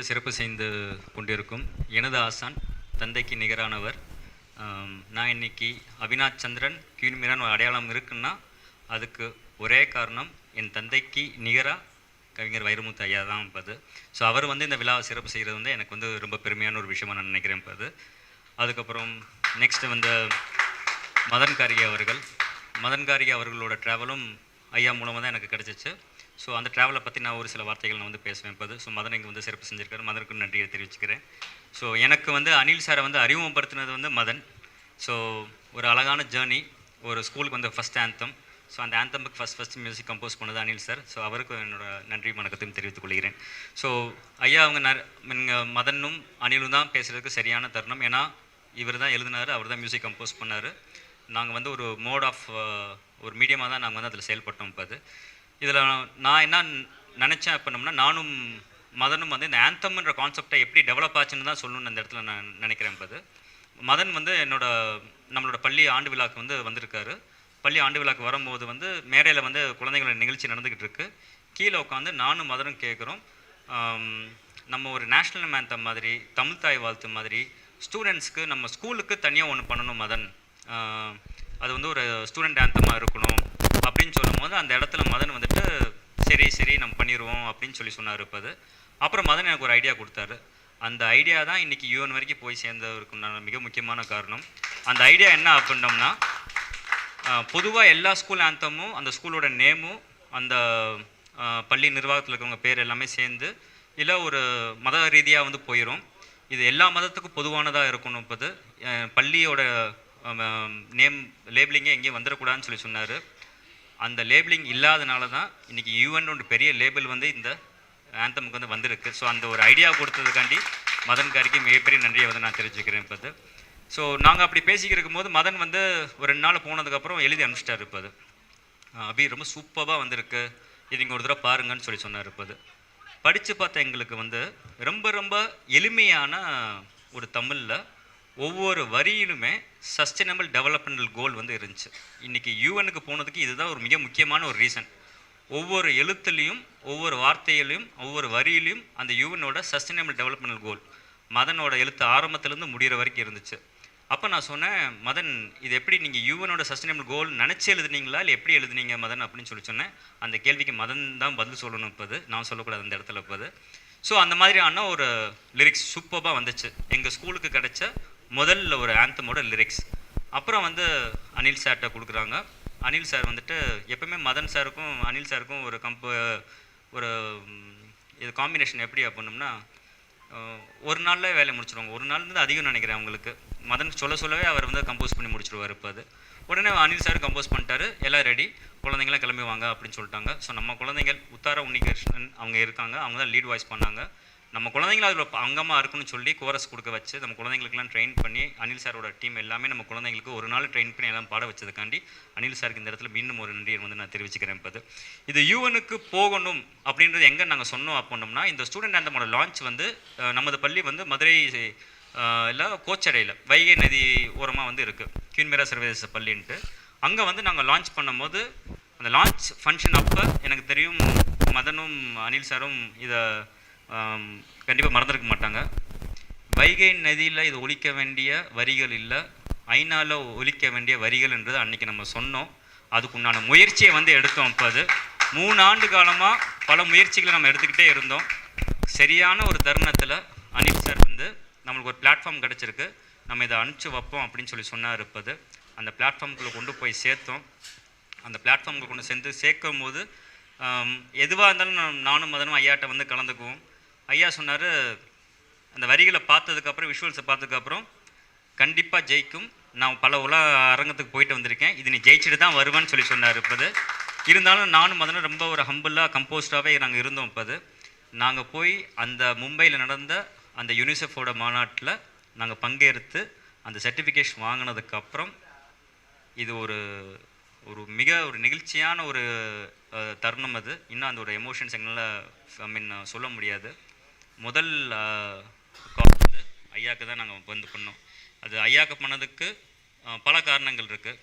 வந்து சிறப்பு செய்து கொண்டிருக்கும் எனது ஆசான் தந்தைக்கு நிகரானவர். நான் இன்னைக்கு அவினாஷ் சந்திரன் கீழ்மீரான் அடையாளம் இருக்குன்னா அதுக்கு ஒரே காரணம் என் தந்தைக்கு நிகராக கவிஞர் வைரமுத்து ஐயா தான் இப்போது ஸோ அவர் வந்து இந்த விழாவை சிறப்பு செய்கிறது வந்து எனக்கு வந்து ரொம்ப பெருமையான ஒரு விஷயமாக நான் நினைக்கிறேன் பது அது அதுக்கப்புறம் நெக்ஸ்ட் வந்து மதன்காரிகி அவர்கள். மதன்காரிகி அவர்களோட ட்ராவலும் ஐயா மூலமாக தான் எனக்கு கிடச்சிச்சு. ஸோ அந்த ட்ராவலை பற்றி நான் ஒரு சில வார்த்தைகள் நான் வந்து பேசுவேன் இப்போ ஸோ மதன் இங்கே வந்து சிறப்பு செஞ்சிருக்காரு. மதனுக்கு நன்றியை தெரிவிச்சுக்கிறேன். ஸோ எனக்கு வந்து அனில் சாரை வந்து அறிமுகப்படுத்தினது வந்து மதன். ஸோ ஒரு அழகான ஜேர்னி ஒரு ஸ்கூலுக்கு வந்து ஃபஸ்ட் ஆந்தம் ஸோ அந்த ஆந்தமுக்கு ஃபஸ்ட் ஃபஸ்ட் மியூசிக் கம்போஸ் பண்ணது அனில் சார். ஸோ அவருக்கு என்னோட நன்றி வணக்கத்தையும் தெரிவித்துக் கொள்கிறேன். ஸோ ஐயா அவங்க நர் மதனும் அனிலும் தான் பேசுகிறதுக்கு சரியான தருணம். ஏன்னா இவர் தான் எழுதினார் அவர் தான் மியூசிக் கம்போஸ் பண்ணார். நாங்கள் வந்து ஒரு மோட் ஆஃப் ஒரு மீடியமாக தான் நாங்கள் வந்து அதில் செயல்பட்டோம் இப்போ அது இதில் நான் என்ன நினச்சேன் அப்படின்னம்னா நானும் மதனும் வந்து இந்த ஆந்தம்ன்ற கான்செப்டை எப்படி டெவலப் ஆச்சுன்னு தான் சொல்லணும்னு அந்த இடத்துல நான் நினைக்கிறேன் என்பது மதன் வந்து என்னோட நம்மளோட பள்ளி ஆண்டு விழாக்கு வந்து வந்திருக்காரு. பள்ளி ஆண்டு விழாக்கு வரும்போது வந்து மேடையில் வந்து குழந்தைங்களோட நிகழ்ச்சி நடந்துக்கிட்டு இருக்கு. கீழே உட்காந்து நானும் மதனும் கேட்குறோம் நம்ம ஒரு நேஷ்னல் மேந்தம் மாதிரி தமிழ் தாய் வாழ்த்து மாதிரி ஸ்டூடெண்ட்ஸ்க்கு நம்ம ஸ்கூலுக்கு தனியாக ஒன்று பண்ணணும் மதன். அது வந்து ஒரு ஸ்டூடெண்ட் ஆந்தமாக இருக்கணும். அப்படின்னு சொல்லும்போது அந்த இடத்துல மதன் வந்துட்டு சரி சரி நம்ம பண்ணிடுவோம் அப்படின்னு சொல்லி சொன்னார் இப்போ அது. அப்புறம் மதன் எனக்கு ஒரு ஐடியா கொடுத்தாரு. அந்த ஐடியா தான் இன்றைக்கி யூஎன் வரைக்கும் போய் சேர்ந்ததுக்கு மிக முக்கியமான காரணம். அந்த ஐடியா என்ன அப்படின்னோம்னா பொதுவாக எல்லா ஸ்கூல் ஆந்தமும் அந்த ஸ்கூலோட நேமும் அந்த பள்ளி நிர்வாகத்தில் இருக்கிறவங்க பேர் எல்லாமே சேர்ந்து இல்லை ஒரு மத ரீதியாக வந்து போயிடும் இது எல்லா மதத்துக்கும் பொதுவானதாக இருக்கணும் இப்போது பள்ளியோட நேம் லேபிளிங்கே எங்கேயும் வந்துடக்கூடாதுன்னு சொல்லி சொன்னார். அந்த லேபிளிங் இல்லாதனால தான் இன்றைக்கி யூஎன் ஒரு பெரிய லேபிள் வந்து இந்த ஆந்தமுக்கு வந்து வந்திருக்கு. ஸோ அந்த ஒரு ஐடியா கொடுத்ததுக்காண்டி மதன் காரிக்கு மிகப்பெரிய நன்றியை வந்து நான் தெரிஞ்சுக்கிறேன் இப்போ ஸோ நாங்கள் அப்படி பேசிக்கிட்டு போது மதன் வந்து ஒரு ரெண்டு நாள் போனதுக்கப்புறம் எழுதி அனுப்பிச்சிட்டார் இருப்பது அபி ரொம்ப சூப்பராக வந்திருக்கு. இது நீங்கள் ஒரு தடவை பாருங்கன்னு சொல்லி சொன்னார் இருப்பது படித்து பார்த்த எங்களுக்கு வந்து ரொம்ப ரொம்ப எளிமையான ஒரு தமிழில் ஒவ்வொரு வரியிலுமே சஸ்டைனபிள் டெவலப்மெண்டல் கோல் வந்து இருந்துச்சு. இன்றைக்கி யூஎனுக்கு போனதுக்கு இதுதான் ஒரு மிக முக்கியமான ஒரு ரீசன் ஒவ்வொரு எழுத்துலேயும் ஒவ்வொரு வார்த்தையிலையும் ஒவ்வொரு வரியிலையும் அந்த யூஎனோட சஸ்டைனபிள் டெவலப்மெண்டல் கோல் மதனோட எழுத்து ஆரம்பத்துலேருந்து முடிகிற வரைக்கும் இருந்துச்சு. அப்போ நான் சொன்னேன் மதன் இது எப்படி நீங்கள் யூஎனோட சஸ்டைனபிள் கோல் நினச்சி எழுதுனீங்களா? இல்லை எப்படி எழுதுனீங்க மதன்? அப்படின்னு சொல்லி சொன்னேன். அந்த கேள்விக்கு மதன் தான் பதில் சொல்லணும் இப்போது. நான் சொல்லக்கூடாது அந்த இடத்துல இப்போது. ஸோ அந்த மாதிரியான ஒரு லிரிக்ஸ் சூப்பராக வந்துச்சு. எங்கள் ஸ்கூலுக்கு கிடைச்ச முதல்ல ஒரு ஆந்தமோட லிரிக்ஸ் அப்புறம் வந்து அனில் சார்கிட்ட கொடுக்குறாங்க. அனில் சார் வந்துட்டு எப்பவுமே மதன் சாருக்கும் அனில் சாருக்கும் ஒரு கம்ப ஒரு இது காம்பினேஷன் எப்படி அப்படின்னோம்னா ஒரு நாளில் வேலை முடிச்சிருவாங்க. ஒரு நாள் வந்து அதிகம் நினைக்கிறேன் அவங்களுக்கு. மதன் சொல்ல சொல்லவே அவர் வந்து கம்போஸ் பண்ணி முடிச்சிருவார் இப்போ அது. உடனே அனில் சார் கம்போஸ் பண்ணிட்டாரு. எல்லாம் ரெடி குழந்தைங்களாம் கிளம்பி வாங்க அப்படின்னு சொல்லிட்டாங்க. ஸோ நம்ம குழந்தைகள் உத்தார உன்னிகிருஷ்ணன் அவங்க இருக்காங்க. அவங்க தான் லீட் வாய்ஸ் பண்ணாங்க. நம்ம குழந்தைங்கள அதில் அங்கமாக இருக்குன்னு சொல்லி கோரஸ் கொடுக்க வச்சு நம்ம குழந்தைங்களுக்குலாம் ட்ரெயின் பண்ணி அனில் சாரோட டீம் எல்லாமே நம்ம குழந்தைங்களுக்கு ஒரு நாள் ட்ரெயின் பண்ணி எல்லாம் பாட வச்சதுக்காண்டி அனில் சாருக்கு இந்த இடத்துல மீண்டும் ஒரு நன்றியை வந்து நான் தெரிவிச்சுக்கிறேன் இப்போ இது யூஎனுக்கு போகணும் அப்படின்றது எங்கே நாங்கள் சொன்னோம் அப்படின்னோம்னா இந்த ஸ்டூடெண்ட் ஆந்தமோட லான்ச் வந்து நமது பள்ளி வந்து மதுரை இல்லை கோச்சடையில் வைகை நதி ஓரமாக வந்து இருக்குது கீழ்மேரா சர்வதேச பள்ளின்ட்டு. அங்கே வந்து நாங்கள் லான்ச் பண்ணும்போது அந்த லான்ச் ஃபங்க்ஷன் அப்போ எனக்கு தெரியும் மதனும் அனில் சாரும் இதை கண்டிப்பாக மறந்துருக்க மாட்டாங்க. வைகை நதியில் இது ஒழிக்க வேண்டிய வரிகள் இல்லை. ஐநாவில் ஒழிக்க வேண்டிய வரிகள் என்றது அன்றைக்கி நம்ம சொன்னோம். அதுக்குண்டான முயற்சியை வந்து எடுத்தோம் இப்போ அது. மூணு ஆண்டு காலமாக பல முயற்சிகளை நம்ம எடுத்துக்கிட்டே இருந்தோம். சரியான ஒரு தருணத்தில் அனில் சார் வந்து நம்மளுக்கு ஒரு பிளாட்ஃபார்ம் கிடச்சிருக்கு. நம்ம இதை அனுப்பிச்சு வைப்போம் அப்படின்னு சொல்லி சொன்னார் இருப்பது அந்த பிளாட்ஃபார்முக்குள்ளே கொண்டு போய் சேர்த்தோம். அந்த பிளாட்ஃபார்முக்குள்ளே கொண்டு சேர்ந்து சேர்க்கும் போது எதுவாக இருந்தாலும் நானும் மதனும் ஐயாட்ட வந்து கலந்துக்குவோம். ஐயா சொன்னார் அந்த வரிகளை பார்த்ததுக்கப்புறம் விஷுவல்ஸை பார்த்ததுக்கப்புறம் கண்டிப்பாக ஜெயிக்கும். நான் பல உலக அரங்கத்துக்கு போயிட்டு வந்திருக்கேன். இது நீ ஜெயிச்சுட்டு தான் வருவேன்னு சொல்லி சொன்னார் இப்போது. இருந்தாலும் நானும் மதனும் ரொம்ப ஒரு ஹம்பிளாக கம்போஸ்டாகவே நாங்கள் இருந்தோம் இப்போது. நாங்கள் போய் அந்த மும்பையில் நடந்த அந்த யுனிசெஃபோட மாநாட்டில் நாங்கள் பங்கேற்று அந்த சர்டிஃபிகேஷன் வாங்கினதுக்கப்புறம் இது ஒரு ஒரு மிக ஒரு நெகிழ்ச்சியான ஒரு தருணம் அது. இன்னும் அந்த ஒரு எமோஷன்ஸ் எங்களால் ஐ மீன் சொல்ல முடியாது. முதல் கால் வந்து ஐயாக்கு தான் நாங்கள் வந்து பண்ணோம். அது ஐயாக்கு பண்ணதுக்கு பல காரணங்கள் இருக்குது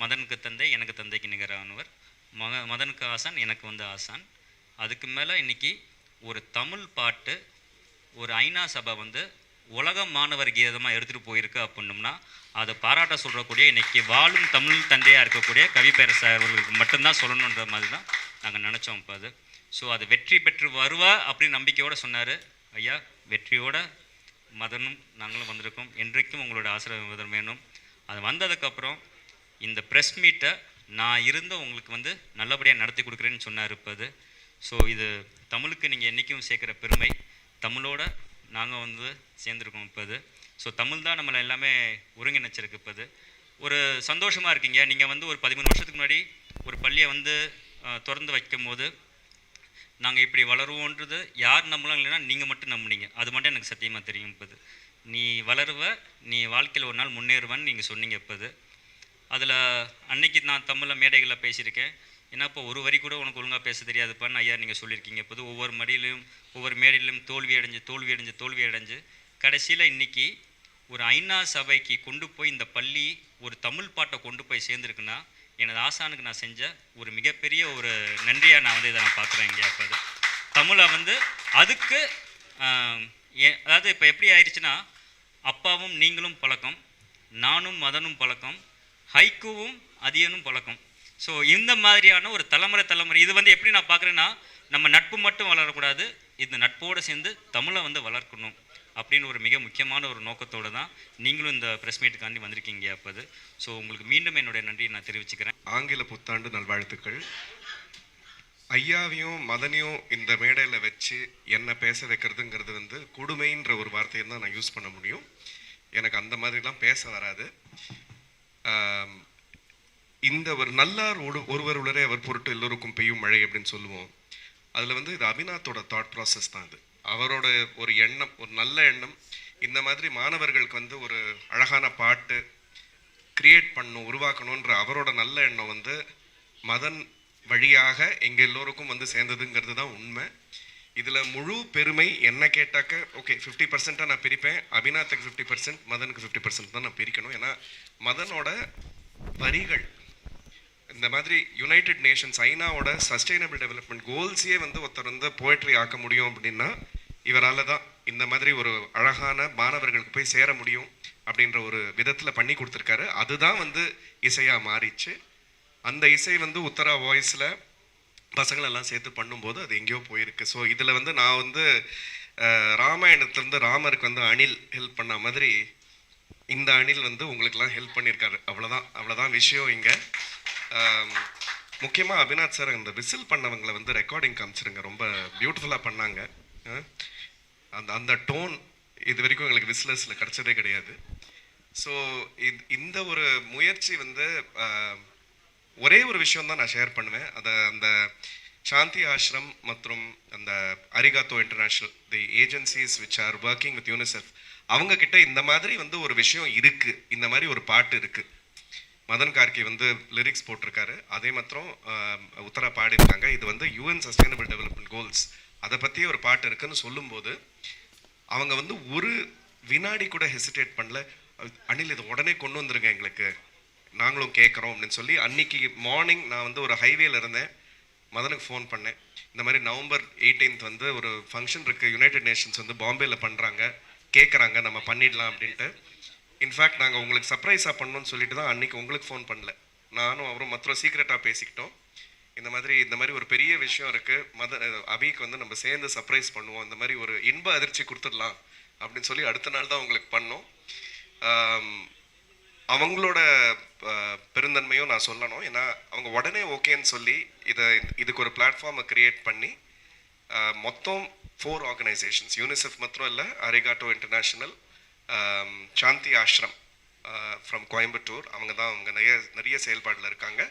மதனுக்கு தந்தை எனக்கு தந்தைக்கு நிகரானவர் மக மதனுக்கு ஆசான் எனக்கு வந்து ஆசான். அதுக்கு மேலே இன்னைக்கு ஒரு தமிழ் பாட்டு ஒரு ஐநா சபை வந்து உலக மாணவர் கீதமாக எடுத்துகிட்டு போயிருக்கு அப்படின்னோம்னா அதை பாராட்ட சொல்கிறக்கூடிய இன்றைக்கி வாழும் தமிழ் தந்தையாக இருக்கக்கூடிய கவிப்பேரசு அவர்களுக்கு மட்டும்தான் சொல்லணுன்ற மாதிரி தான் நாங்கள் நினச்சோம் இப்போ அது. ஸோ அது வெற்றி பெற்று வருவா அப்படின்னு நம்பிக்கையோடு சொன்னார். ஐயா வெற்றியோட மதனும் நாங்களும் வந்திருக்கோம். என்றைக்கும் உங்களோட ஆசீர்வாதம் வேணும். அது வந்ததுக்கப்புறம் இந்த ப்ரெஸ் மீட்டை நான் இருந்த உங்களுக்கு வந்து நல்லபடியாக நடத்தி கொடுக்குறேன்னு சொன்னார் இப்போ அது. ஸோ இது தமிழுக்கு நீங்கள் என்றைக்கும் சேர்க்குற பெருமை. தமிழோட நாங்கள் வந்து சேர்ந்துருக்கோம் இப்போ அது. ஸோ தமிழ் தான் நம்மளை எல்லாமே ஒருங்கிணைச்சிருக்கு இப்போ அது. ஒரு சந்தோஷமாக இருக்கீங்க. நீங்கள் வந்து ஒரு பதிமூணு வருஷத்துக்கு முன்னாடி ஒரு பள்ளியை வந்து திறந்து வைக்கும் போது நாங்கள் இப்படி வளருவோன்றது யார் நம்பலாம் இல்லைன்னா நீங்கள் மட்டும் நம்புனீங்க. அது மட்டும் எனக்கு சத்தியமாக தெரியும் இப்போது. நீ வளருவ நீ வாழ்க்கையில் ஒரு நாள் முன்னேறுவன்னு நீங்கள் சொன்னீங்க இப்போது. அதில் அன்னைக்கு நான் தமிழில் மேடைகளில் பேசியிருக்கேன். ஏன்னா இப்போ ஒரு வரி கூட உனக்கு ஒழுங்காக பேச தெரியாதுப்பான்னு ஐயா நீங்கள் சொல்லியிருக்கீங்க இப்போது. ஒவ்வொரு மடியிலும் ஒவ்வொரு மேடையிலும் தோல்வி அடைஞ்சு தோல்வி அடைஞ்சு தோல்வி அடைஞ்சு கடைசியில் இன்னைக்கு ஒரு ஐநா சபைக்கு கொண்டு போய் இந்த பள்ளி ஒரு தமிழ் பாட்டை கொண்டு போய் சேர்ந்துருக்குன்னா எனது ஆசானுக்கு நான் செஞ்ச ஒரு மிகப்பெரிய ஒரு நன்றியாக நான் வந்து இதை நான் பார்க்குறேன் இங்கே அப்போ தமிழை வந்து அதுக்கு அதாவது இப்போ எப்படி ஆயிடுச்சுன்னா அப்பாவும் நீங்களும் பழக்கம் நானும் மதனும் பழக்கம் ஹைக்குவும் அதியனும் பழக்கம். ஸோ இந்த மாதிரியான ஒரு தலைமுறை தலைமுறை இது வந்து எப்படி நான் பார்க்குறேன்னா நம்ம நட்பு மட்டும் வளரக்கூடாது இந்த நட்போடு சேர்ந்து தமிழை வந்து வளர்க்கணும். அப்படின்னு ஒரு மிக முக்கியமான ஒரு நோக்கத்தோடு தான் நீங்களும் இந்த ப்ரெஸ் மீட்டுக்காண்டி வந்திருக்கீங்க அப்போது ஸோ உங்களுக்கு மீண்டும் என்னுடைய நன்றியை நான் தெரிவிச்சுக்கிறேன். ஆங்கில புத்தாண்டு நல்வாழ்த்துக்கள். ஐயாவையும் மதனையும் இந்த மேடையில் வச்சு என்ன பேச வைக்கிறதுங்கிறது வந்து கொடுமைன்ற ஒரு வார்த்தையை தான் நான் யூஸ் பண்ண முடியும். எனக்கு அந்த மாதிரிலாம் பேச வராது. இந்த ஒரு நல்லார் ஒரு ஒருவர் உளரே அவர் பொருட்டு எல்லோருக்கும் பெய்யும் மழை அப்படின்னு சொல்லுவோம். அதில் வந்து இது அபிநாத்தோட தாட் ப்ராசஸ் தான் அது அவரோட ஒரு எண்ணம் ஒரு நல்ல எண்ணம். இந்த மாதிரி மாணவர்களுக்கு வந்து ஒரு அழகான பாட்டு கிரியேட் பண்ணணும் உருவாக்கணுன்ற அவரோட நல்ல எண்ணம் வந்து மதன் வழியாக எங்கள் எல்லோருக்கும் வந்து சேர்ந்ததுங்கிறது தான் உண்மை. இதில் முழு பெருமை என்ன கேட்டாக்க ஓகே ஃபிஃப்டி பர்சன்ட்டாக நான் பிரிப்பேன். அபிநாத்துக்கு ஃபிஃப்டி பர்சன்ட் மதனுக்கு ஃபிஃப்டி பர்சன்ட் தான் நான் பிரிக்கணும். ஏன்னா மதனோட வரிகள் இந்த மாதிரி யுனைடெட் நேஷன்ஸ் ஐநாவோட சஸ்டைனபிள் டெவலப்மெண்ட் கோல்ஸையே வந்து ஒருத்தர் வந்து போய்ட்ரி ஆக்க முடியும் அப்படின்னா இவரால் தான் இந்த மாதிரி ஒரு அழகான மாணவர்களுக்கு போய் சேர முடியும் அப்படின்ற ஒரு விதத்தில் பண்ணி கொடுத்துருக்காரு. அதுதான் வந்து இசையாக மாறிச்சு. அந்த இசை வந்து உத்தரா வாய்ஸில் பசங்களெல்லாம் சேர்த்து பண்ணும்போது அது எங்கேயோ போயிருக்கு. ஸோ இதில் வந்து நான் வந்து ராமாயணத்துலேருந்து ராமருக்கு வந்து அணில் ஹெல்ப் பண்ண மாதிரி இந்த அணில் வந்து உங்களுக்கெல்லாம் ஹெல்ப் பண்ணியிருக்காரு. அவ்வளோதான் அவ்வளோதான் விஷயம் இங்கே. முக்கியமாக அபிநாத் சார் அந்த விசில் பண்ணவங்களை வந்து ரெக்கார்டிங் காமிச்சிருங்க. ரொம்ப பியூட்டிஃபுல்லாக பண்ணாங்க. அந்த அந்த டோன் இது வரைக்கும் எங்களுக்கு விசிலர்ஸில் கிடச்சதே கிடையாது. ஸோ இந்த ஒரு முயற்சி வந்து ஒரே ஒரு விஷயம் தான் நான் ஷேர் பண்ணுவேன். அதை அந்த சாந்தி ஆஷ்ரம் மற்றும் அந்த Arigato International the agencies which are working with UNICEF அவங்க கிட்ட இந்த மாதிரி வந்து ஒரு விஷயம் இருக்கு. இந்த மாதிரி ஒரு பாட்டு இருக்கு. மதன் கார்கே வந்து லிரிக்ஸ் போட்டிருக்காரு. அதே மாத்திரம் உத்தரா பாடியிருக்காங்க. இது வந்து யூஎன் சஸ்டைனபிள் டெவலப்மெண்ட் கோல்ஸ் அதை பற்றி ஒரு பாட்டு இருக்குன்னு சொல்லும்போது அவங்க வந்து ஒரு வினாடி கூட ஹெசிடேட் பண்ணல. அனில் இதை உடனே கொண்டு வந்துருங்க எங்களுக்கு. நாங்களும் கேட்குறோம் அப்படின்னு சொல்லி அன்னைக்கு மார்னிங் நான் வந்து ஒரு ஹைவேல இருந்தேன். மதனுக்கு ஃபோன் பண்ணேன். இந்த மாதிரி நவம்பர் 18th வந்து ஒரு ஃபங்க்ஷன் இருக்குது யுனைடெட் நேஷன்ஸ் வந்து பாம்பேயில் பண்ணுறாங்க கேட்குறாங்க நம்ம பண்ணிடலாம் அப்படின்ட்டு. இன்ஃபேக்ட் நாங்கள் உங்களுக்கு சர்ப்ரைஸாக பண்ணோன்னு சொல்லிட்டு தான் அன்றைக்கி உங்களுக்கு ஃபோன் பண்ணல. நானும் அவரும் மற்ற சீக்ரெட்டாக பேசிக்கிட்டோம். இந்த மாதிரி இந்த மாதிரி ஒரு பெரிய விஷயம் இருக்குது மத அபிக்கு வந்து நம்ம சேர்ந்து சர்ப்ரைஸ் பண்ணுவோம். இந்த மாதிரி ஒரு இன்ப அதிர்ச்சி கொடுத்துடலாம் அப்படின்னு சொல்லி அடுத்த நாள் தான் உங்களுக்கு பண்ணோம். அவங்களோட பெருந்தன்மையும் நான் சொல்லணும். ஏன்னா அவங்க உடனே ஓகேன்னு சொல்லி இதை இதுக்கு ஒரு பிளாட்ஃபார்மை க்ரியேட் பண்ணி மொத்தம் ஃபோர் ஆர்கனைசேஷன்ஸ் யூனிசெஃப் மாத்திரம் இல்லை Arigato International Shanti Ashram from Coimbatore அவங்க தான் அவங்க நிறைய நிறைய செயல்பாடில் இருக்காங்க.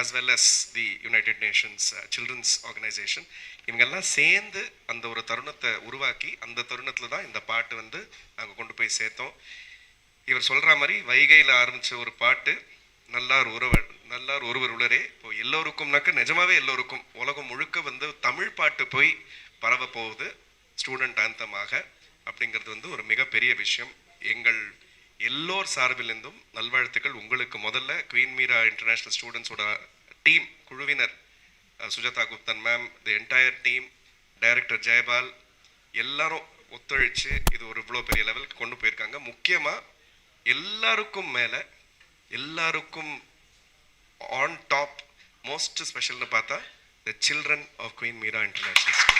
As well as the United Nations children's organisation இவங்கெல்லாம் சேர்ந்து அந்த ஒரு தருணத்தை உருவாக்கி அந்த தருணத்தில் தான் இந்த பாட்டு வந்து நாங்கள் கொண்டு போய் சேர்த்தோம். இவர் சொல்கிற மாதிரி வைகையில் ஆரம்பிச்ச ஒரு பாட்டு நல்லார் ஒருவர் நல்லார் ஒருவர் உளரே. இப்போ எல்லோருக்கும்னாக்க நிஜமாவே எல்லோருக்கும் உலகம் முழுக்க வந்து தமிழ் பாட்டு போய் பரவ போகுது ஸ்டூடெண்ட் ஆந்தமாக அப்படிங்கிறது வந்து ஒரு மிகப்பெரிய விஷயம். எங்கள் எல்லோர் சார்பிலிருந்தும் நல்வாழ்த்துக்கள். உங்களுக்கு முதல்ல குவீன் மீரா இன்டர்நேஷ்னல் ஸ்டூடெண்ட்ஸோட டீம் குழுவினர் Sujatha Guptan ma'am the entire team director Jayapal எல்லாரும் ஒத்துழைச்சு இது ஒரு இவ்வளோ பெரிய லெவலுக்கு கொண்டு போயிருக்காங்க. முக்கியமாக எல்லாருக்கும் மேலே எல்லாருக்கும் ஆன் டாப் மோஸ்ட் ஸ்பெஷல்னு பார்த்தா the children of Queen Meera International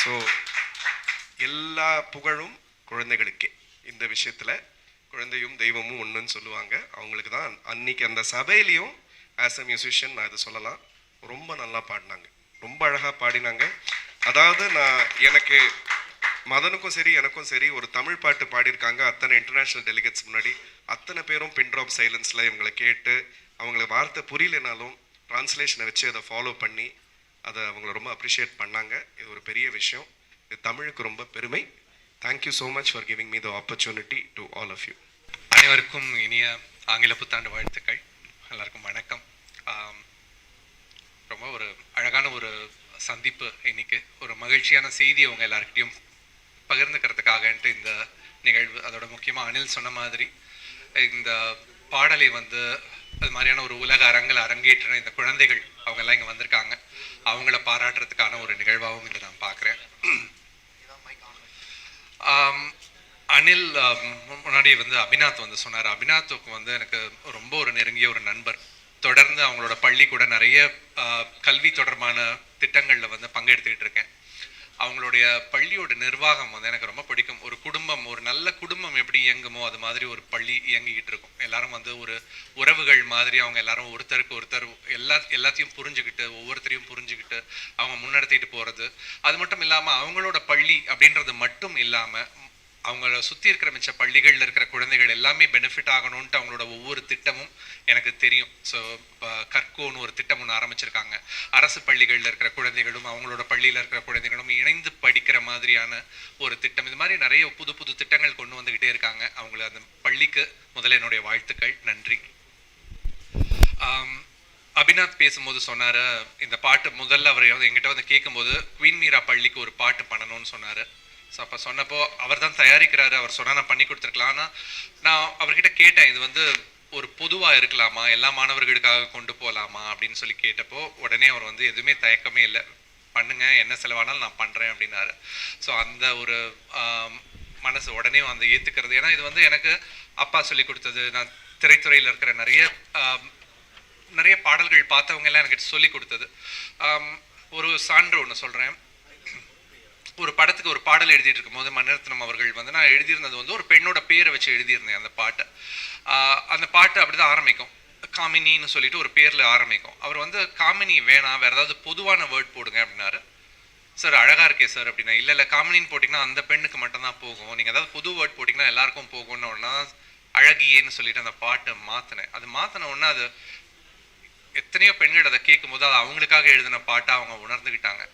so எல்லா புகழும் குழந்தைகளுக்கே. இந்த விஷயத்தில் குழந்தையும் தெய்வமும் ஒன்றுன்னு சொல்லுவாங்க. அவங்களுக்கு தான் அன்னைக்கு அந்த சபையிலையும் ஆஸ் அ மியூசிஷியன் நான் இதை சொல்லலாம் ரொம்ப நல்லா பாடினாங்க. ரொம்ப அழகாக பாடினாங்க. அதாவது நான் எனக்கு மதனுக்கும் சரி எனக்கும் சரி ஒரு தமிழ் பாட்டு பாடியிருக்காங்க. அத்தனை இன்டர்நேஷ்னல் டெலிகேட்ஸ் முன்னாடி. அத்தனை பேரும் பின் ட்ராப் சைலன்ஸில் இவங்களை கேட்டு அவங்களுக்கு வார்த்தை புரியலனாலும் ட்ரான்ஸ்லேஷனை வச்சு அதை ஃபாலோ பண்ணி அதை அவங்கள ரொம்ப அப்ரிஷியேட் பண்ணாங்க. இது ஒரு பெரிய விஷயம். இது தமிழுக்கு ரொம்ப பெருமை. Thank you so much for giving me the opportunity to all of you அனைவருக்கும் இனிய ஆங்கில புத்தாண்டு வாழ்த்துக்கள். எல்லாருக்கும் வணக்கம். ரொம்ப ஒரு அழகான ஒரு சந்திப்பு இன்னைக்கு. ஒரு மகிழ்ச்சியான செய்தி அவங்க எல்லாருக்கிட்டையும் பகிர்ந்துக்கிறதுக்காகன்ட்டு இந்த நிகழ்வு. அதோட முக்கியமாக அனில் சொன்ன மாதிரி இந்த பாடலை வந்து அது மாதிரியான ஒரு உலக அரங்கில் அரங்கேற்றின இந்த குழந்தைகள் அவங்க எல்லாம் இங்கே வந்திருக்காங்க. அவங்கள பாராட்டுறதுக்கான ஒரு நிகழ்வாகவும் இதை நான் பார்க்குறேன். அனில் முன்னாடி வந்து அபிநாத் வந்து சொன்னார். அபிநாத்துக்கு வந்து எனக்கு ரொம்ப ஒரு நெருங்கிய ஒரு நண்பர். தொடர்ந்து அவங்களோட பள்ளி கூட நிறைய கல்வி தொடர்பான திட்டங்களில் வந்து பங்கெடுத்துக்கிட்டு இருக்கேன். அவங்களுடைய பள்ளியோட நிர்வாகம் வந்து எனக்கு ரொம்ப பிடிக்கும். ஒரு குடும்பம் ஒரு எப்படி இயங்குமோ அது மாதிரி ஒரு பள்ளி இயங்கிக்கிட்டு இருக்கும். எல்லாரும் வந்து ஒரு உறவுகள் மாதிரி அவங்க எல்லாரும் ஒருத்தருக்கு ஒருத்தர் எல்லா எல்லாத்தையும் புரிஞ்சுக்கிட்டு ஒவ்வொருத்தரையும் புரிஞ்சுக்கிட்டு அவங்க முன்னெடுத்திட்டு போறது. அது மட்டும் இல்லாம அவங்களோட பள்ளி அப்படின்றது மட்டும் இல்லாம அவங்கள சுற்றி இருக்கிற மிச்ச பள்ளிகளில் இருக்கிற குழந்தைகள் எல்லாமே பெனிஃபிட் ஆகணும்ன்ட்டு அவங்களோட ஒவ்வொரு திட்டமும் எனக்கு தெரியும். ஸோ கற்கோன்னு ஒரு திட்டம் ஒன்று ஆரம்பிச்சிருக்காங்க. அரசு பள்ளிகளில் இருக்கிற குழந்தைகளும் அவங்களோட பள்ளியில் இருக்கிற குழந்தைகளும் இணைந்து படிக்கிற மாதிரியான ஒரு திட்டம். இது மாதிரி நிறைய புது புது திட்டங்கள் கொண்டு வந்துக்கிட்டே இருக்காங்க. அவங்கள அந்த பள்ளிக்கு முதல்ல என்னுடைய வாழ்த்துக்கள். நன்றி. அபிநாத் பேசும்போது சொன்னார் இந்த பாட்டு முதல்ல அவர் வந்து எங்கிட்ட வந்து கேட்கும்போது குவீன் மீரா பள்ளிக்கு ஒரு பாட்டு பண்ணணும்னு சொன்னார். ஸோ அப்போ சொன்னப்போ அவர் தான் தயாரிக்கிறாரு அவர் சொன்னால் நான் பண்ணி கொடுத்துருக்கலாம். ஆனால் நான் அவர்கிட்ட கேட்டேன் இது வந்து ஒரு பொதுவாக இருக்கலாமா? எல்லா மாணவர்களுக்காக கொண்டு போகலாமா அப்படின்னு சொல்லி கேட்டப்போ உடனே அவர் வந்து எதுவுமே தயக்கமே இல்லை. பண்ணுங்க என்ன செலவானாலும் நான் பண்ணுறேன் அப்படின்னாரு. ஸோ அந்த ஒரு மனசு உடனே அந்த ஏற்றுக்கிறது ஏன்னா இது வந்து எனக்கு அப்பா சொல்லி கொடுத்தது. நான் திரைத்துறையில் இருக்கிற நிறைய நிறைய பாடல்கள் பார்த்தவங்க எல்லாம் எனக்கு சொல்லி கொடுத்தது. ஒரு சான்று ஒன்று சொல்கிறேன் ஒரு படத்துக்கு ஒரு பாடல் எழுதிட்டு இருக்கும்போது மணிரத்னம் அவர்கள் வந்து நான் எழுதியிருந்தது வந்து ஒரு பெண்ணோட பேரை வச்சு எழுதியிருந்தேன் அந்த பாட்டை. அந்த பாட்டு அப்படிதான் ஆரம்பிக்கும். காமினின்னு சொல்லிட்டு ஒரு பேரில் ஆரம்பிக்கும். அவர் வந்து காமினி வேணாம் வேறு ஏதாவது பொதுவான வேர்ட் போடுங்க அப்படின்னாரு. சார் அழகாக இருக்கே சார் அப்படின்னா இல்லை இல்லை காமினின்னு போட்டிங்கன்னா அந்த பெண்ணுக்கு மட்டும்தான் போகும். நீங்கள் ஏதாவது புது வேர்ட் போட்டிங்கன்னா எல்லாருக்கும் போகும்னு ஒன்றா அழகியேன்னு சொல்லிட்டு அந்த பாட்டை மாற்றினேன் அது மாற்றின உடனே அது எத்தனையோ பெண்கள் அதை கேட்கும்போது அது அவங்களுக்காக எழுதின பாட்டை அவங்க உணர்ந்துக்கிட்டாங்க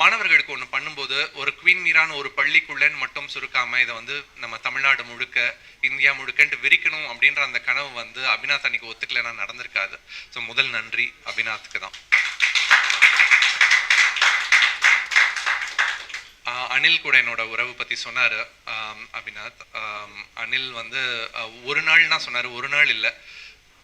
மாணவர்களுக்கு ஒன்று பண்ணும்போது ஒரு குவீன் மீரான ஒரு பள்ளிக்குள்ளேன்னு மட்டும் சுருக்காமல் இதை வந்து நம்ம தமிழ்நாடு முழுக்க இந்தியா முழுக்கன்ட்டு விரிக்கணும் அப்படின்ற அந்த கனவு வந்து அபிநாத் அன்னைக்கு ஒத்துக்கலைன்னா நடந்திருக்காது. ஸோ முதல் நன்றி அபிநாத்துக்கு தான். அனில் கூட என்னோட உறவு பற்றி சொன்னார் அபிநாத். அனில் வந்து ஒரு நாள்னா சொன்னார் ஒரு நாள் இல்லை.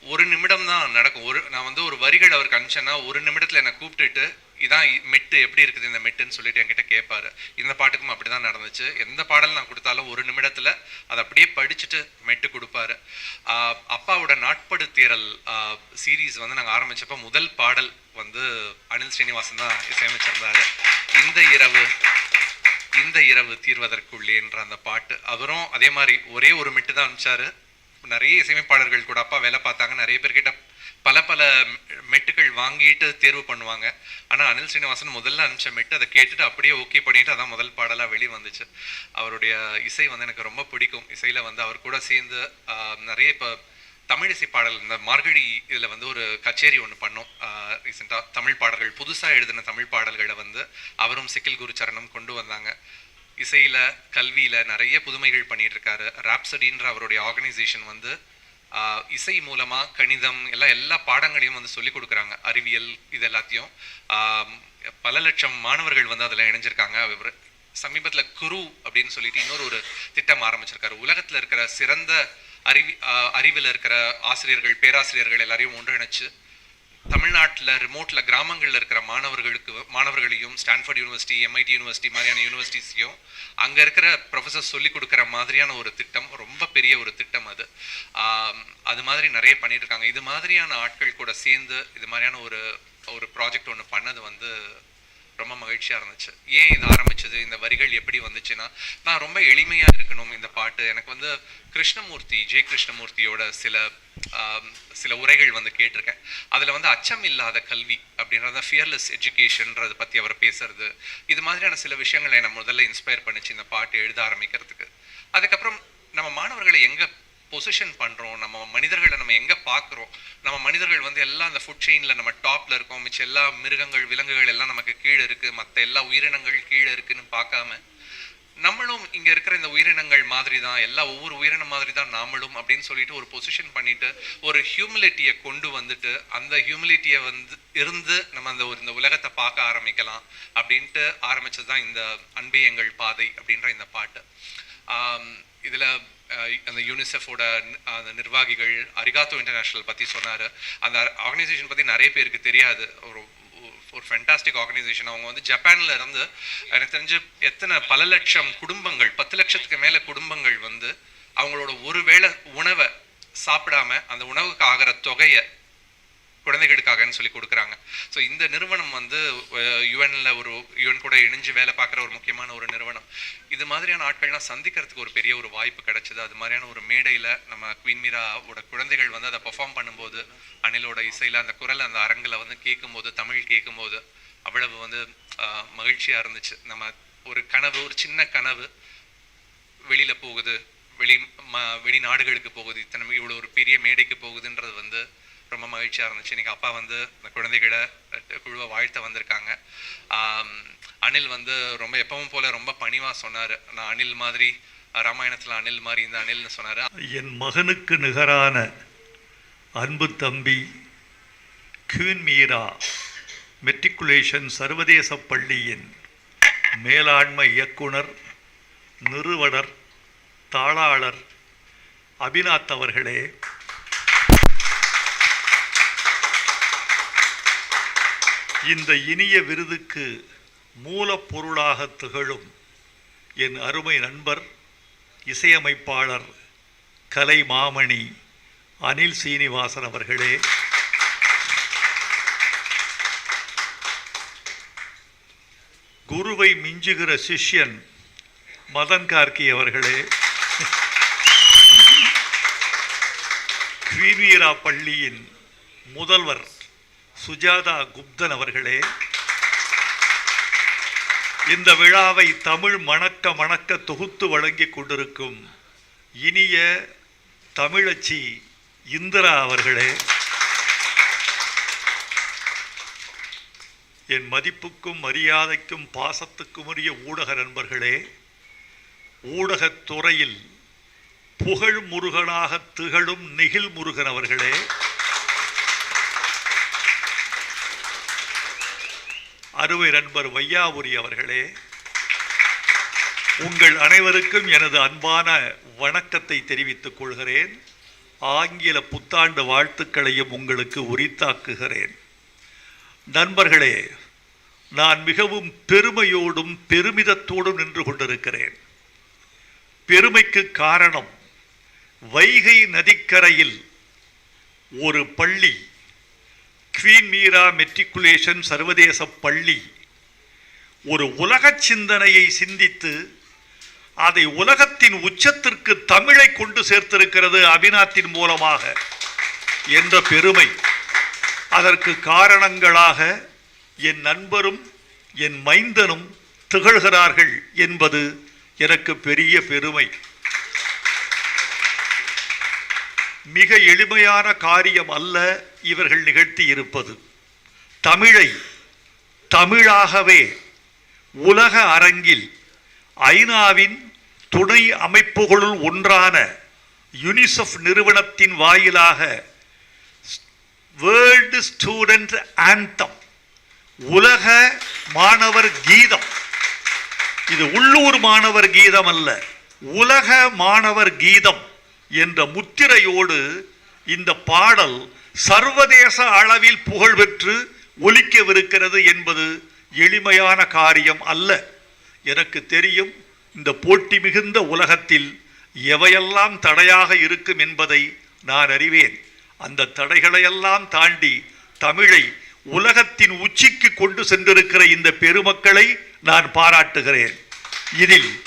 ஒரு நிமிடம் தான் நடக்கும். ஒரு நான் வந்து ஒரு வரிகள் அவருக்கு அனுப்பிச்சேன்னா ஒரு நிமிடத்தில் என்னை கூப்பிட்டுட்டு இதான் மெட்டு எப்படி இருக்குது இந்த மெட்டுன்னு சொல்லிட்டு என்கிட்ட கேட்பாரு இந்த பாட்டுக்கும் அப்படி தான் நடந்துச்சு. எந்த பாடல் நான் கொடுத்தாலும் ஒரு நிமிடத்தில் அதை அப்படியே படிச்சுட்டு மெட்டு கொடுப்பாரு. அப்பாவோட நாட்படு தேரல் சீரீஸ் வந்து நாங்கள் ஆரம்பித்தப்போ முதல் பாடல் வந்து அனில் ஸ்ரீனிவாசன் தான் இசையமைச்சிருந்தாரு இந்த இரவு இந்த இரவு தீர்வதற்குள்ளேன்ற அந்த பாட்டு. அவரும் அதே மாதிரி ஒரே ஒரு மெட்டு தான் அனுப்பிச்சாரு. நிறைய இசையமைப்பாளர்கள் கூட அப்பா வேலை பார்த்தாங்க. நிறைய பேர்கிட்ட பல பல மெட்டுகள் வாங்கிட்டு தேர்வு பண்ணுவாங்க. ஆனால் அனில் ஸ்ரீனிவாசன் முதல்ல அனுப்பிச்ச மெட்டு அதை கேட்டுட்டு அப்படியே ஓகே பண்ணிட்டு அதான் முதல் பாடலாக வெளி வந்துச்சு. அவருடைய இசை வந்து எனக்கு ரொம்ப பிடிக்கும். இசையில் வந்து அவர் கூட சேர்ந்து நிறைய இப்போ தமிழ் இசை பாடல் இந்த மார்கழி இதில் வந்து ஒரு கச்சேரி ஒன்று பண்ணோம் ரீசெண்டாக தமிழ் பாடல்கள் புதுசாக எழுதின தமிழ் பாடல்களை வந்து அவரும் சிக்கில் குருச்சரணம் கொண்டு வந்தாங்க. இசையில் கல்வியில் நிறைய புதுமைகள் பண்ணிட்டு இருக்காரு. ராப்சடின்ற அவருடைய ஆர்கனைசேஷன் வந்து இசை மூலமாக கணிதம் எல்லாம் எல்லா பாடங்களையும் வந்து சொல்லிக் கொடுக்குறாங்க. அறிவியல் இது எல்லாத்தையும். பல லட்சம் மாணவர்கள் வந்து அதில் இணைஞ்சிருக்காங்க. அவர் குரு அப்படின்னு சொல்லிட்டு இன்னொரு ஒரு திட்டம் ஆரம்பிச்சிருக்காரு. உலகத்தில் இருக்கிற சிறந்த அறிவி அறிவில் இருக்கிற ஆசிரியர்கள் பேராசிரியர்கள் எல்லாரையும் ஒன்றிணைச்சு தமிழ்நாட்டில் ரிமோட்டில் கிராமங்களில் இருக்கிற மாணவர்களுக்கு மாணவர்களையும் ஸ்டான்ஃபோர்ட் யூனிவர்சிட்டி எம்ஐடி யூனிவர்சிட்டி மாதிரியான யூனிவர்சிட்டிஸையும் அங்கே இருக்கிற ப்ரொஃபஸர் சொல்லி கொடுக்குற மாதிரியான ஒரு திட்டம் ரொம்ப பெரிய ஒரு திட்டம் அது. அது மாதிரி நிறைய பண்ணிட்டு இருக்காங்க. இது மாதிரியான ஆட்கள் கூட சேர்ந்து இது மாதிரியான ஒரு ஒரு ப்ராஜெக்ட் ஒன்று பண்ணது வந்து ரொம்ப மகிழ்ச்சியாக இருந்துச்சு. ஏன் இது ஆரம்பிச்சது? இந்த வரிகள் எப்படி வந்துச்சுன்னா நான் ரொம்ப எளிமையா இருக்கணும் இந்த பாட்டு. எனக்கு வந்து கிருஷ்ணமூர்த்தி ஜெய கிருஷ்ணமூர்த்தியோட சில சில உரைகள் வந்து கேட்டிருக்கேன். அதுல வந்து அச்சம் இல்லாத கல்வி அப்படின்றத ஃபியர்லெஸ் எஜுகேஷன்ன்றதை பத்தி அவர் பேசுறது. இது மாதிரியான சில விஷயங்களை என்ன முதல்ல இன்ஸ்பயர் பண்ணுச்சு இந்த பாட்டு எழுத ஆரம்பிக்கிறதுக்கு. அதுக்கப்புறம் நம்ம மாணவர்களை எங்க பொசிஷன் பண்ணுறோம் நம்ம மனிதர்களை நம்ம எங்கே பார்க்குறோம் நம்ம மனிதர்கள் வந்து எல்லாம் அந்த ஃபுட் செயினில் நம்ம டாப்பில் இருக்கோம். மிச்சம் எல்லா மிருகங்கள் விலங்குகள் எல்லாம் நமக்கு கீழே இருக்குது மற்ற எல்லா உயிரினங்கள் கீழே இருக்குன்னு பார்க்காம நம்மளும் இங்கே இருக்கிற இந்த உயிரினங்கள் மாதிரி தான் எல்லா ஒவ்வொரு உயிரினம் மாதிரி தான் நாமளும் அப்படின்னு சொல்லிட்டு ஒரு பொசிஷன் பண்ணிட்டு ஒரு ஹியூமிலிட்டியை கொண்டு வந்துட்டு அந்த ஹியூமிலிட்டியை வந்து இருந்து நம்ம அந்த ஒரு இந்த உலகத்தை பார்க்க ஆரம்பிக்கலாம் அப்படின்ட்டு ஆரம்பிச்சது தான் இந்த அன்பே எங்கள் பாதை அப்படின்ற இந்த பாட்டு. இதில் அந்த யூனிசெஃபோட அந்த நிர்வாகிகள் அரிகாத்தோ இன்டர்நேஷனல் பற்றி சொன்னார். அந்த ஆர்கனைசேஷன் பற்றி நிறைய பேருக்கு தெரியாது. ஒரு ஒரு ஃபென்டாஸ்டிக் ஆர்கனைசேஷன் அவங்க வந்து ஜப்பானில் இருந்து எனக்கு தெரிஞ்சு எத்தனை பல லட்சம் குடும்பங்கள் பத்து லட்சத்துக்கு மேலே குடும்பங்கள் வந்து அவங்களோட ஒரு வேளை உணவை சாப்பிடாம அந்த உணவுக்கு ஆகிற தொகையை குழந்தைகளுக்காகன்னு சொல்லி கொடுக்குறாங்க. ஸோ இந்த நிறுவனம் வந்து யுஎனில் ஒரு யுஎன் கூட இணைஞ்சு வேலை பார்க்குற ஒரு முக்கியமான ஒரு நிறுவனம். இது மாதிரியான ஆட்கள்லாம் சந்திக்கிறதுக்கு ஒரு பெரிய ஒரு வாய்ப்பு கிடைச்சது. அது மாதிரியான ஒரு மேடையில் நம்ம குவீன் மீராவோட குழந்தைகள் வந்து அதை பெர்ஃபார்ம் பண்ணும்போது அனிலோட இசையில் அந்த குரல் அந்த அரங்கில் வந்து கேட்கும்போது தமிழ் கேட்கும்போது அவ்வளவு வந்து மகிழ்ச்சியாக இருந்துச்சு. நம்ம ஒரு கனவு ஒரு சின்ன கனவு வெளியில் போகுது. வெளி ம வெளிநாடுகளுக்கு போகுது. இத்தனை இவ்வளோ ஒரு பெரிய மேடைக்கு போகுதுன்றது வந்து ரொம்ப மகிழ்ச்சியாக இருந்துச்சு. இன்றைக்கி அப்பா வந்து இந்த குழந்தைகளை குழுவை வாழ்த்த வந்திருக்காங்க. அனில் வந்து ரொம்ப எப்பவும் போல ரொம்ப பணிவாக சொன்னார். நான் அனில் மாதிரி ராமாயணத்தில் அனில் மாதிரி இந்த அனில்னு சொன்னார். என் மகனுக்கு நிகரான அன்பு தம்பி கியூன் மீரா மெட்ரிகுலேஷன் சர்வதேச பள்ளியின் மேலாண்மை இயக்குனர் நிறுவனர் தாளாளர் அபிநாத் அவர்களே இந்த இனிய விருதுக்கு மூலப்பொருளாக திகழும் என் அருமை நண்பர் இசையமைப்பாளர் கலை மாமணி அனில் சீனிவாசன் அவர்களே. குருவை மிஞ்சுகிற சிஷ்யன் மதன் கார்கி அவர்களே. குவீன்வீரா பள்ளியின் முதல்வர் சுஜாதா குப்தன் அவர்களே இந்த விழாவை தமிழ் மணக்க மணக்க தொகுத்து வழங்கிக் கொண்டிருக்கும் இனிய தமிழச்சி இந்திரா அவர்களே என் மதிப்புக்கும் மரியாதைக்கும் பாசத்துக்கும் உரிய ஊடக நண்பர்களே ஊடகத் துறையில் புகழ் முருகனாக திகழும் நெகிழ் முருகன் அவர்களே அருமை நண்பர் வையாபுரி அவர்களே உங்கள் அனைவருக்கும் எனது அன்பான வணக்கத்தை தெரிவித்துக் கொள்கிறேன். ஆங்கில புத்தாண்டு வாழ்த்துக்களையும் உங்களுக்கு உரித்தாக்குகிறேன். நண்பர்களே நான் மிகவும் பெருமையோடும் பெருமிதத்தோடும் நின்று கொண்டிருக்கிறேன். பெருமைக்கு காரணம் வைகை நதிக்கரையில் ஒரு பள்ளி குவீன் மீரா மெட்ரிகுலேஷன் சர்வதேச பள்ளி ஒரு உலக சிந்தனையை சிந்தித்து அதை உலகத்தின் உச்சத்திற்கு தமிழை கொண்டு சேர்த்திருக்கிறது அபிநாத்தின் மூலமாக என்ற பெருமை. அதற்கு காரணங்களாக என் நண்பரும் என் மைந்தனும் திகழ்கிறார்கள் என்பது எனக்கு பெரிய பெருமை. மிக எளிமையான காரியம் அல்ல இவர்கள் நிகழ்த்தி இருப்பது. தமிழை தமிழாகவே உலக அரங்கில் ஐநாவின் துணை அமைப்புகளுள் ஒன்றான யுனிசெஃப் நிறுவனத்தின் வாயிலாக வேர்ல்டு ஸ்டூடெண்ட் ஆந்தம் உலக மாணவர் கீதம். இது உள்ளூர் மாணவர் கீதம் அல்ல உலக மாணவர் கீதம். என்ற முத்திரையோடு இந்த பாடல் சர்வதேச அளவில் புகழ்பெற்று ஒலிக்கவிருக்கிறது என்பது எளிமையான காரியம் அல்ல. எனக்கு தெரியும் இந்த போட்டி மிகுந்த உலகத்தில் எவையெல்லாம் தடையாக இருக்கும் என்பதை நான் அறிவேன். அந்த தடைகளையெல்லாம் தாண்டி தமிழை உலகத்தின் உச்சிக்கு கொண்டு சென்றிருக்கிற இந்த பெருமக்களை நான் பாராட்டுகிறேன். இதில்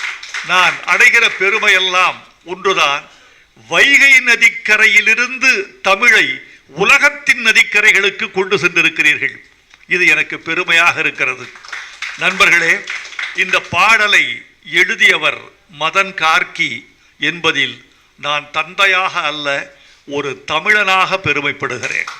நான் அடைகிற பெருமையெல்லாம் ஒன்றுதான். வைகை நதிக்கரையிலிருந்து தமிழை உலகத்தின் நதிக்கரைகளுக்கு கொண்டு சென்றிருக்கிறீர்கள். இது எனக்கு பெருமையாக இருக்கிறது. நண்பர்களே இந்த பாடலை எழுதியவர் மதன் கார்கி என்பதில் நான் தந்தையாக அல்ல ஒரு தமிழனாக பெருமைப்படுகிறேன்.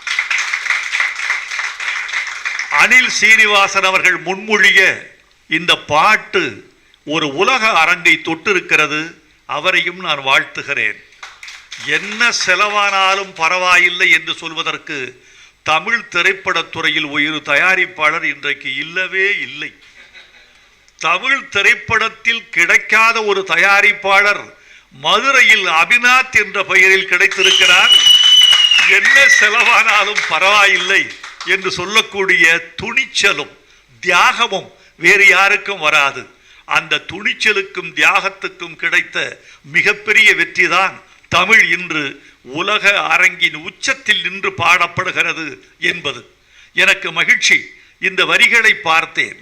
அனில் சீனிவாசன் அவர்கள் முன்மொழிய இந்த பாட்டு ஒரு உலக அரங்கை தொட்டிருக்கிறது அவரையும் நான் வாழ்த்துகிறேன். என்ன செலவானாலும் பரவாயில்லை என்று சொல்வதற்கு தமிழ் திரைப்படத்துறையில் ஒரு தயாரிப்பாளர் இன்றைக்கு இல்லவே இல்லை. தமிழ் திரைப்படத்தில் கிடைக்காத ஒரு தயாரிப்பாளர் மதுரையில் அபிநாத் என்ற பெயரில் கிடைத்திருக்கிறார். என்ன செலவானாலும் பரவாயில்லை என்று சொல்லக்கூடிய துணிச்சலும் தியாகமும் வேறு யாருக்கும் வராது. அந்த துணிச்சலுக்கும் தியாகத்துக்கும் கிடைத்த மிகப்பெரிய வெற்றிதான் தமிழ் இன்று உலக அரங்கின் உச்சத்தில் நின்று பாடப்படுகிறது என்பது. எனக்கு மகிழ்ச்சி. இந்த வரிகளை பார்த்தேன்.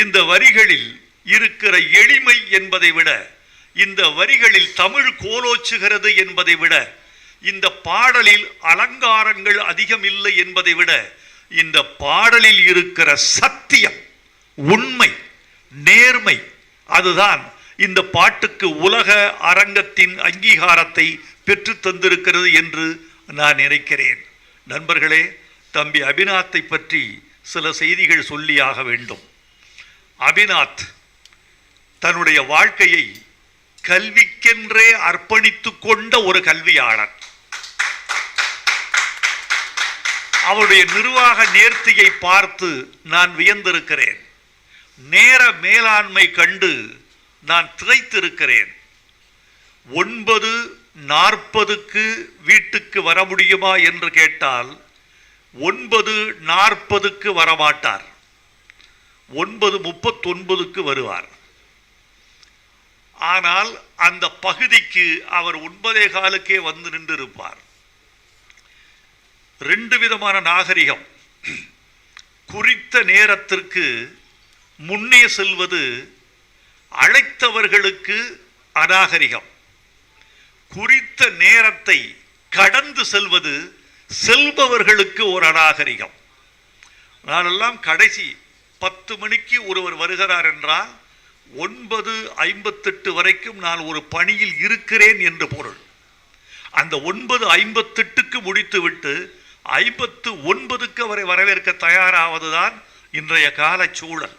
இந்த வரிகளில் இருக்கிற எளிமை என்பதை விட இந்த வரிகளில் தமிழ் கோலோச்சுகிறது என்பதை விட இந்த பாடலில் அலங்காரங்கள் அதிகம் இல்லை என்பதை விட இந்த பாடலில் இருக்கிற சத்தியம் உண்மை நேர்மை அதுதான் இந்த பாட்டுக்கு உலக அரங்கத்தின் அங்கீகாரத்தை பெற்று தந்திருக்கிறது என்று நான் நினைக்கிறேன். நண்பர்களே தம்பி அபிநாத்தை பற்றி சில செய்திகள் சொல்லியாக வேண்டும். அபிநாத் தன்னுடைய வாழ்க்கையை கல்விக்கென்றே அர்ப்பணித்து கொண்ட ஒரு கல்வியாளர் அவருடைய நிர்வாக நேர்த்தியை பார்த்து நான் வியந்திருக்கிறேன். நேர மேலாண்மை கண்டு நான் திகைத்திருக்கிறேன். ஒன்பது நாற்பதுக்கு வீட்டுக்கு வர முடியுமா என்று கேட்டால் ஒன்பது நாற்பதுக்கு வரமாட்டார். ஒன்பது முப்பத்தொன்பதுக்கு வருவார். ஆனால் அந்த பகுதிக்கு அவர் ஒன்பதே காலுக்கே வந்து நின்றிருப்பார். ரெண்டு விதமான நாகரிகம். குறித்த நேரத்திற்கு முன்னே செல்வது அழைத்தவர்களுக்கு அநாகரிகம். குறித்த நேரத்தை கடந்து செல்வது செல்பவர்களுக்கு ஒரு அநாகரிகம். நானெல்லாம் கடைசி பத்து மணிக்கு ஒருவர் வருகிறார் என்றால் ஒன்பது ஐம்பத்தெட்டு வரைக்கும் நான் ஒரு பணியில் இருக்கிறேன் என்று பொருள். அந்த ஒன்பது ஐம்பத்தெட்டுக்கு முடித்துவிட்டு ஐம்பத்து ஒன்பதுக்கு அவரை வரவேற்க தயாராவதுதான் இன்றைய கால சூழல்.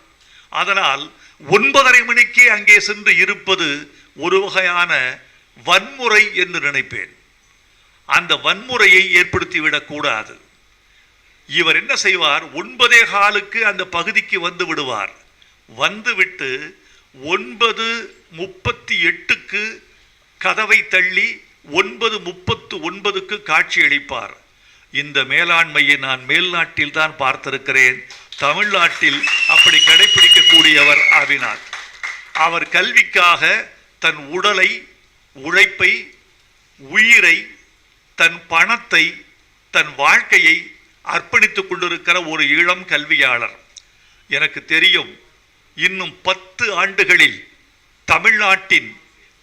அதனால் ஒன்பதரை மணிக்கே அங்கே சென்று இருப்பது ஒரு வகையான வன்முறை என்று நினைப்பேன். அந்த வன்முறையை ஏற்படுத்திவிடக்கூடாது இவர் என்ன செய்வார்? ஒன்பதே காலுக்கு அந்த பகுதிக்கு வந்து விடுவார். வந்துவிட்டு ஒன்பது முப்பத்தி எட்டுக்கு கதவை தள்ளி ஒன்பது முப்பத்து ஒன்பதுக்கு காட்சி அளிப்பார் இந்த மேலாண்மையை நான் மேல்நாட்டில் தான் பார்த்திருக்கிறேன். தமிழ்நாட்டில் அப்படி கடைபிடிக்கக்கூடியவர் ஆவினார். அவர் கல்விக்காக தன் உடலை உழைப்பை உயிரை தன் பணத்தை தன் வாழ்க்கையை அர்ப்பணித்துக் கொண்டிருக்கிற ஒரு இளம் கல்வியாளர். எனக்கு தெரியும் இன்னும் பத்து ஆண்டுகளில் தமிழ்நாட்டின்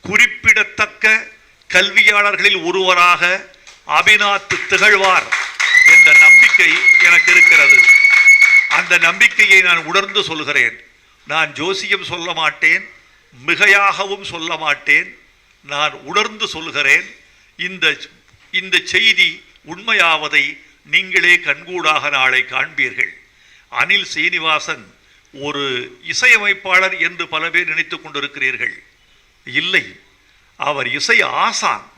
குறிப்பிடத்தக்க கல்வியாளர்களில் ஒருவராக அபிநாத் திகழ்வார் என்ற நம்பிக்கை எனக்கு இருக்கிறது. அந்த நம்பிக்கையை நான் உணர்ந்து சொல்கிறேன். நான் ஜோசியம் சொல்ல மாட்டேன் மிகையாகவும் சொல்ல மாட்டேன். நான் உணர்ந்து சொல்கிறேன் இந்த இந்த செய்தி உண்மையாவதை நீங்களே கண்கூடாக நாளை காண்பீர்கள். அனில் சீனிவாசன் ஒரு இசையமைப்பாளர் என்று பல பேர் நினைத்துக் கொண்டிருக்கிறீர்கள். இல்லை அவர் இசை ஆசான்.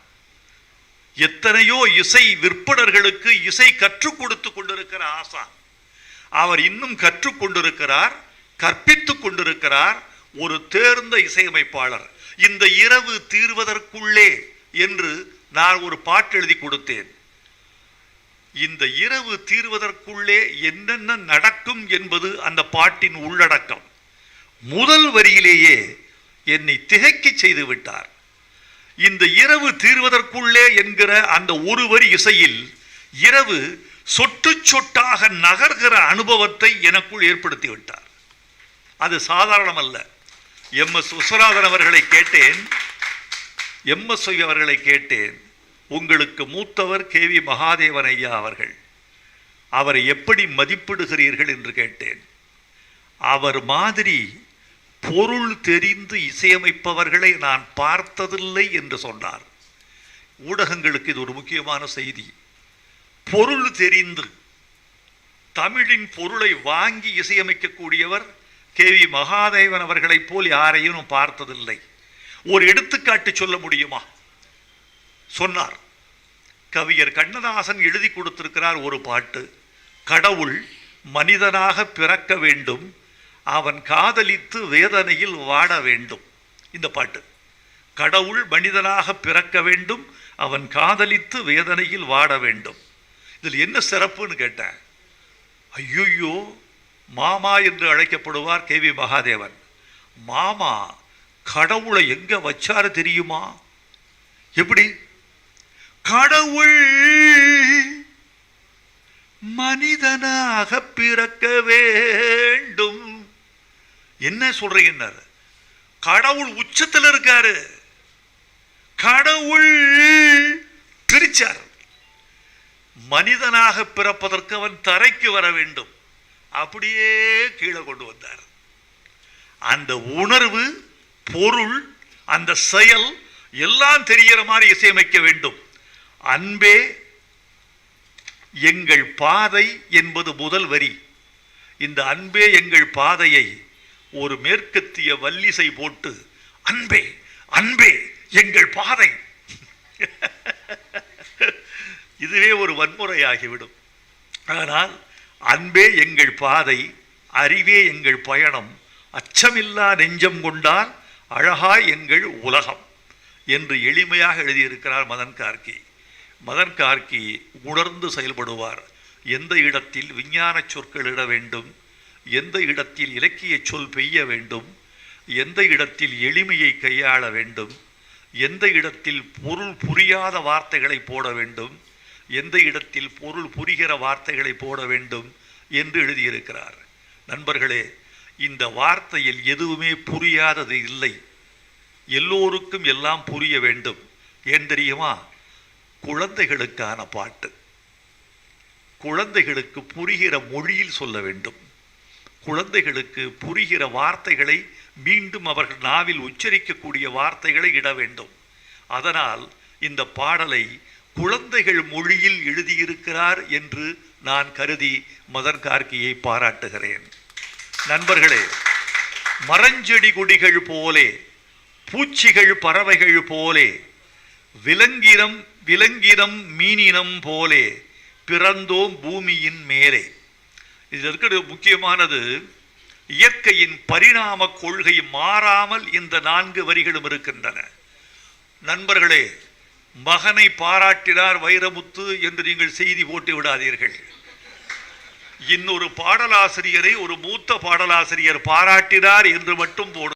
எத்தனையோ இசை விற்பனர்களுக்கு இசை கற்றுக் கொடுத்து கொண்டிருக்கிற ஆசான். அவர் இன்னும் கற்றுக்கொண்டிருக்கிறார் கற்பித்து கொண்டிருக்கிறார் ஒரு தேர்ந்த இசையமைப்பாளர். இந்த இரவு தீர்வதற்குள்ளே என்று நான் ஒரு பாட்டு எழுதி கொடுத்தேன். இந்த இரவு தீர்வதற்குள்ளே என்னென்ன நடக்கும் என்பது அந்த பாட்டின் உள்ளடக்கம். முதல் வரியிலேயே என்னை திகைக்கச் செய்து விட்டார். இந்த இரவு தீர்வதற்குள்ளே என்கிற அந்த ஒரு வரி இசையில் இரவு சொட்டு சொட்டாக நகர்கிற அனுபவத்தை எனக்குள் ஏற்படுத்தி விட்டார் அது சாதாரணமல்ல. எம். எஸ். விஸ்வநாதன் அவர்களை கேட்டேன். எம். எஸ். அவர்களை கேட்டேன். உங்களுக்கு மூத்தவர் கே. வி. மகாதேவன் ஐயா அவர்கள். அவரை எப்படி மதிப்பிடுகிறீர்கள் என்று கேட்டேன். அவர் மாதிரி பொருள் தெரிந்து இசையமைப்பவர்களை நான் பார்த்ததில்லை என்று சொன்னார். ஊடகங்களுக்கு இது ஒரு முக்கியமான செய்தி. பொருள் தெரிந்து. தமிழின் பொருளை வாங்கி இசையமைக்கக்கூடியவர் கே வி மகாதேவன் அவர்களைப் போல் யாரையும் பார்த்ததில்லை. ஒரு எடுத்துக்காட்டு சொல்ல முடியுமா? சொன்னார். கவிஞர் கண்ணதாசன் எழுதி கொடுத்திருக்கிறார் ஒரு பாட்டு கடவுள் மனிதனாக பிறக்க வேண்டும் அவன் காதலித்து வேதனையில் வாட வேண்டும். இந்த பாட்டு கடவுள் மனிதனாக பிறக்க வேண்டும் அவன் காதலித்து வேதனையில் வாட வேண்டும். இதில் என்ன சிறப்புன்னு கேட்டேன். ஐயோயோ மாமா என்று அழைக்கப்படுவார் கே வி மகாதேவன். மாமா கடவுளை எங்கே வச்சாரு தெரியுமா? எப்படி? கடவுள் மனிதனாக பிறக்க வேண்டும். என்ன சொல்றீங்க கடவுள் உச்சத்தில் இருக்காரு. கடவுள் பிரிச்சார் மனிதனாக பிறப்பதற்கு அவன் தரைக்கு வர வேண்டும். அப்படியே கீழே கொண்டு வந்தார். அந்த உணர்வு பொருள் அந்த செயல் எல்லாம் தெரிகிற மாதிரி இசையமைக்க வேண்டும். அன்பே எங்கள் பாதை என்பது முதல் வரி. இந்த அன்பே எங்கள் பாதையை ஒரு மேற்கத்திய வல்லிசை போட்டு அன்பே அன்பே எங்கள் பாதை. இதுவே ஒரு வன்முறையாகிவிடும். ஆனால் அன்பே எங்கள் பாதை அறிவே எங்கள் பயணம் அச்சமில்லா நெஞ்சம் கொண்டால் அழகாய் எங்கள் உலகம் என்று எளிமையாக எழுதியிருக்கிறார் மதன் கார்கி. மதன் கார்கி உணர்ந்து செயல்படுவார். எந்த இடத்தில் விஞ்ஞான சொற்கள் இட வேண்டும் எந்த இடத்தில் இலக்கிய சொல் பெய்ய வேண்டும் எந்த இடத்தில் எளிமையை கையாள வேண்டும் எந்த இடத்தில் பொருள் புரியாத வார்த்தைகளை போட வேண்டும் எந்த இடத்தில் பொருள் புரிகிற வார்த்தைகளை போட வேண்டும் என்று எழுதியிருக்கிறார். நண்பர்களே இந்த வார்த்தையில் எதுவுமே புரியாதது இல்லை. எல்லோருக்கும் எல்லாம் புரிய வேண்டும். ஏன் தெரியுமா? குழந்தைகளுக்கான பாட்டு. குழந்தைகளுக்கு புரிகிற மொழியில் சொல்ல வேண்டும். குழந்தைகளுக்கு புரிகிற வார்த்தைகளை மீண்டும் அவர்கள் நாவில் உச்சரிக்கக்கூடிய வார்த்தைகளை இட வேண்டும். அதனால் இந்த பாடலை குழந்தைகள் மொழியில் எழுதியிருக்கிறார் என்று நான் கருதி மதன் கார்கியை பாராட்டுகிறேன். நண்பர்களே மரஞ்செடி கொடிகள் போலே பூச்சிகள் பறவைகள் போலே விலங்கினம் விலங்கினம் மீனினம் போலே பிறந்தோம் பூமியின் மேலே. இது இருக்கிற முக்கியமானது இயற்கையின் பரிணாம கொள்கை மாறாமல் இந்த நான்கு வரிகளும் இருக்கின்றன. நண்பர்களே மகனை பாராட்டினார் வைரமுத்து என்று நீங்கள் செய்தி போட்டு விடாதீர்கள். இன்னொரு பாடலாசிரியரை ஒரு மூத்த பாடலாசிரியர் பாராட்டினார் என்று மட்டும் போடு